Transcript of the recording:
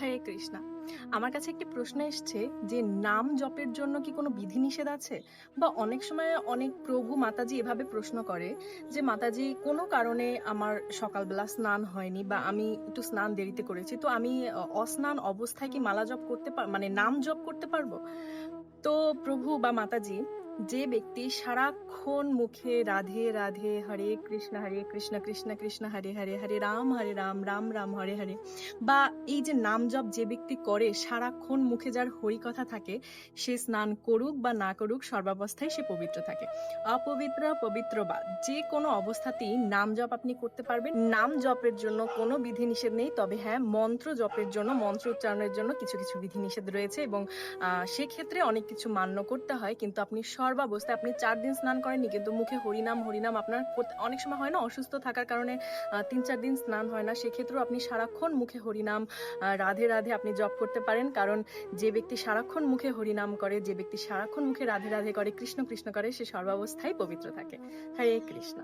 হরে কৃষ্ণা। আমার কাছে একটি প্রশ্ন এসছে যে, নাম জপের জন্য কি কোনো বিধিনিষেধ আছে? বা অনেক সময় অনেক প্রভু মাতাজি এভাবে প্রশ্ন করে যে, মাতাজি, কোনো কারণে আমার সকালবেলা স্নান হয়নি বা আমি একটু স্নান দেরিতে করেছি, তো আমি অস্নান অবস্থায় কি মালা জপ করতে পার মানে নাম জপ করতে পারব? তো প্রভু বা মাতাজি যে ব্যক্তি সারাক্ষণ মুখে রাধে রাধে, হরে কৃষ্ণ হরে কৃষ্ণ কৃষ্ণ কৃষ্ণ, হরে হরে হরে রাম হরে রাম রাম রাম, হরে হরে। বা এই যে নাম জপ যে ব্যক্তি করে, সারাক্ষণ মুখে যার হরি কথা থাকে, সে স্নান করুক বা না করুক, সর্বাবস্থায় সে পবিত্র থাকে। অপবিত্র, পবিত্র বা যে কোনো অবস্থাতেই নাম জপ আপনি করতে পারবেন। নাম জপের জন্য কোনো বিধি নিষেধ নেই, তবে হ্যাঁ মন্ত্র জপের জন্য, মন্ত্র উচ্চারণের জন্য কিছু কিছু বিধি নিষেধ রয়েছে এবং সেক্ষেত্রে অনেক কিছু মান্য করতে হয়, কিন্তু আপনি সর্বাবস্থায় আপনি চার দিন স্নান করেননি, কিন্তু মুখে হরিনাম হরিনাম আপনার অনেক সময় হয় না, অসুস্থ থাকার কারণে তিন চার দিন স্নান হয় না। সেক্ষেত্রেও আপনি সারাক্ষণ মুখে হরিনাম রাধে রাধে আপনি জপ করতে পারেন। কারণ যে ব্যক্তি সারাক্ষণ মুখে হরিনাম করে, যে ব্যক্তি সারাক্ষণ মুখে রাধে রাধে করে, কৃষ্ণ কৃষ্ণ করে, সে সর্বাবস্থায় পবিত্র থাকে। হরে কৃষ্ণ।